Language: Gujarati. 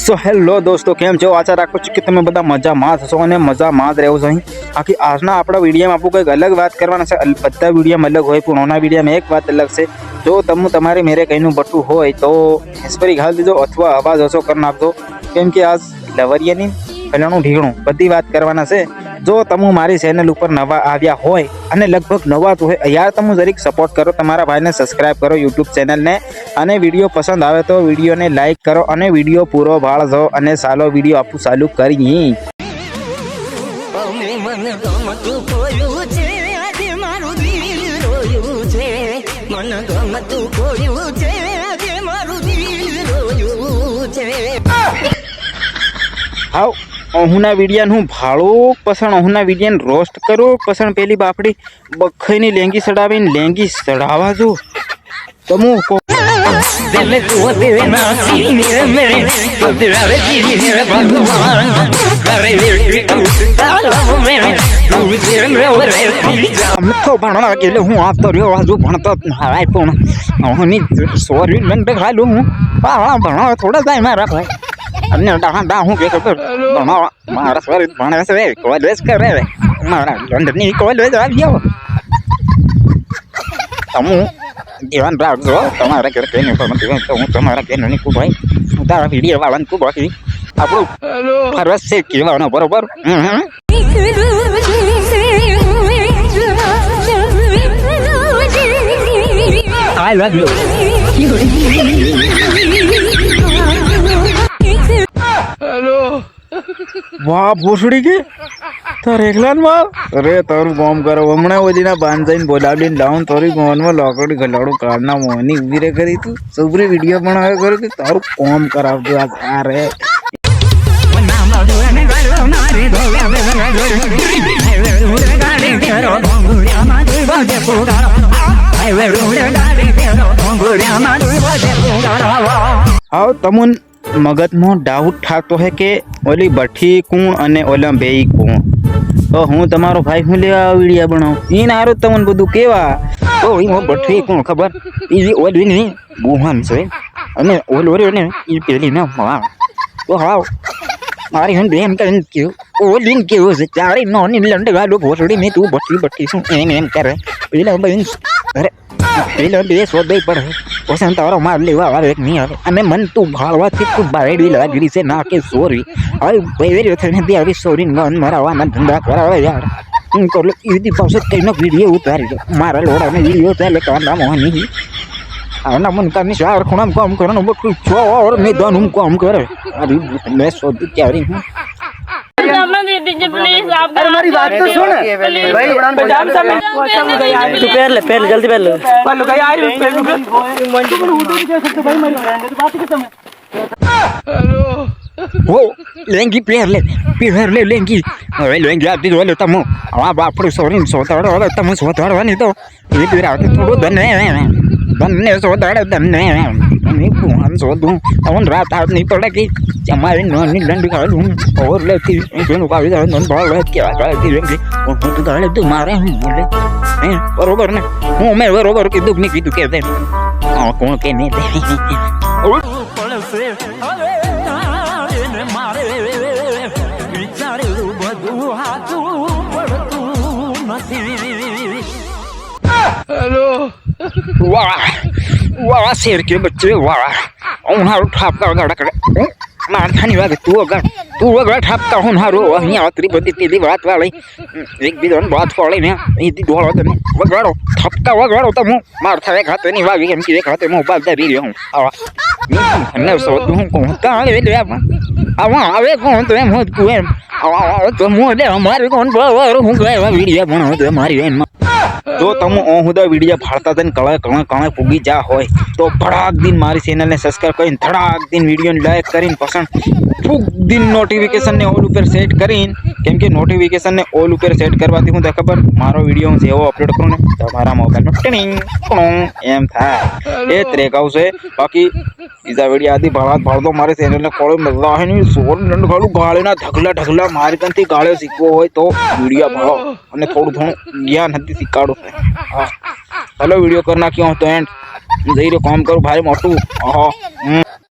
સો હેલો દોસ્તો, કેમ છો? આશા રાખું છું કે તમે બધા મજામાં હશો અને મજામાં જ રહેવું છો આખી આજના આપણા વિડીયોમાં આપણું કંઈક અલગ વાત કરવાના છે. બધા વિડીયોમાં અલગ હોય, પણ ઓના વિડીયોમાં એક વાત અલગ છે. જો તમે તમારે મેરે કંઈનું બટવું હોય, તો હેસ્પરી ઘાલ દીધો અથવા અવાજ ઓછો કરી નાખજો. કેમ કે આજ લવરિયાની, ફલાણું ઢીણું બધી વાત કરવાના છે. જો તમે મારી ચેનલ ઉપર નવા આવ્યા હોય અને લગભગ નવા તો હોય યાર તમે જરીક સપોર્ટ કરો તમારા ભાઈને સબસ્ક્રાઇબ કરો યુટ્યુબ ચેનલને અને વીડિયો પસંદ આવે તો વિડીયોને લાઇક કરો અને વીડિયો પૂરો ભાળજો અને સાલો વીડિયો આપું ચાલુ કરી. હાઉ ગમતું ખોયું છે આજે મારું દિલ રોયું છે. મને અહુના વીડિયાને હું ભાળું પસણ અહુના વિડિયાને રોસ્ટ કરો પસણ પેલી બાપડી બખાઈની લેંગી સડાવીને લેંગી સડાવા જો. તમો ભણવા એટલે હું આપતો રહ્યો હજુ ભણતો હાય પણ સોરી લંડક હાલું હું. ભણવા થોડા થાય મારા ભાઈ અને ડાહા ડા હું કે ખબર ભણવા મારા સવારે ભણે છે કોલેજ કરે છે મારા લંડનની કોલેજ ગયો તમુ જીવન રાખજો તમારા ઘરે કઈ નહીં પણ તો હું તમારા ઘરે નહીં ખૂબ ભાઈ હું તારા વીડિયો વાળાને ખૂબ બાકી આપણું ફરસ છે કહેવાનો બરોબર હમ હમ I love you વાહ ભૂસડી કે? તારે એકલા માં અરે તારું કામ કરો. હમણાં ઓજીના બાંધ જઈને બોલાવીને લાવું તારી ગોનમાં લોકડી ગલાડું કાળના મોહની ઊભી રે કરી તું. સુપરી વીડિયો પણ હવે કર્યું કે તારું કામ કરાવજો આ તારે રે. આવ તમુન. મગજમાં ડાઉટ થતો હે કે ઓલી ભઠ્ઠી કુણ અને ઓલા બે કુણ? તો હું તમારો ભાઈ હું લેવા વિડીયા બનાવું? ઈ નારો તમને બધું કેવા. તો હું ભઠ્ઠી કુણ, ખબર? ઈ ઓલી ની બુહાન છે. અને ઓલો રે ને ઈ પેલી ના વાવ તો હાવ. મારી હું બેન કરીને કેવું ઓલી ને કેવું છે? ચારે નોની લંડ ગાડો ભોસડી મેં તું ભઠ્ઠી ભઠ્ઠી શું એમ એમ કરે? પેલા બેન અરે પેલો બે શોધે પડે ઓસન તારો માર લેવા વાળો એક નહીં આવે. અને મન તું ભાળવાથી તું બારેડવી લેવા ગીડી છે, ના કે સોરવી. હવે વેરી થઈને બે આવી સોરી મન મરાવાના ધંધા કરાવે યાર. કરલો એવી પાસે કઈનો વીડિયો ઉતારી મારા લોડાને વીડિયો ઉતારે કાંડા મોહ નહીં. આના મનકાની શાર ખૂણામાં કામ કરવાનું બધું છો ઓર મેદાન હું કામ કરે. અરે મેં શોધ્યું ક્યારે હું दीजिए प्लीज आप अरे हमारी बात तो सुन भाई पंजाब से मैं तू पैर ले पैर जल्दी पैर ले पल्लू का यार पल्लू का मंडी पर उधर भी कह सकते भाई मेरी फ्रेंड है तो बात ही खत्म હો લેંગી પ્લેયર લે પ્લેયર લે લેંગી હવે લેંગી આપી દો લે તમો આ બાપડું સોરી સોતાડો હવે તમે સોતાડવાની તો એ પીર આવતી થોડું ધન ધનને સોતાડે ધનને તમે ભૂહાન શોધું. તમને રાત હાથ નહીં પડે કે તમારી નાની લંડી કાઢું ઓર લેતી પેલું કાઢી દે નન ભાવ લે કેવા કાઢી લેંગી હું તો કાઢે તું મારે હું બોલે? હે બરોબર ને? હું મેં બરોબર કીધું નહીં કીધું કે દે કોણ કે નહીં હેલો વાહ. વાહ, શેર કે બચ્ચે વાળા હું હારું ઠાપતા વગાડા કરે મારથાની વાત તું વગાડ તું વગાડ ઠાપતા હું હારું અહીંયા આત્રી બધી તીધી વાત વાળી. એક બીજાને વાત વાળી ને એથી ડોળો તમે. વગાડો ઠપકા વગાડો તો હું મારથા એક હાથે નહીં વાગી એમ કે એક હાથે હું ઊભા ધરી રહ્યો હું. આવા. અને સો હું કહું તાણે એટલે આમાં આવા. આવે કોણ તો એમ, હું કહું એમ. આવા, આવે તો હું એટલે અમારે કોણ હું ગયા એવા ભણો તો મારી એનમાં જો તમે ઓહુદા વીડિયો ફાળતા થઈને કળા કણે કણે પૂગી જા હોય, તો ભડાક દિન મારી ચેનલને સબસ્ક્રાઈબ કરીને, ધડાક દિન વિડીયોને લાઈક કરીને, પસંદ ફૂગ દિન નોટિફિકેશનને ઓલ ઉપર સેટ કરીને કેમ કે નોટિફિકેશનને ઓલ ઉપર સેટ કરવાથી હું તો ખબર મારો વીડિયો હું જેવો અપલોડ કરું ને તો મારા મોબાઈલમાં ટિંગ એમ થાય. એ ત્રેક આવશે. બાકી બીજા વીડિયો આથી ભાળા ભાળતો મારી ચેનલને કોળો મજા હોય ને સોળ દંડ ગાળું ગાળીના ઢગલા ઢગલા મારી કંથી ગાળ્યો શીખવો હોય તો વીડિયો ભાળો. અને થોડું થોડું જ્ઞાન હતી શીખવાડો હા. ચાલો વીડિયો કરી નાખ્યો તો એન્ડ જઈ રહ્યો કામ કરું ભારે મોટું. હા. હમ.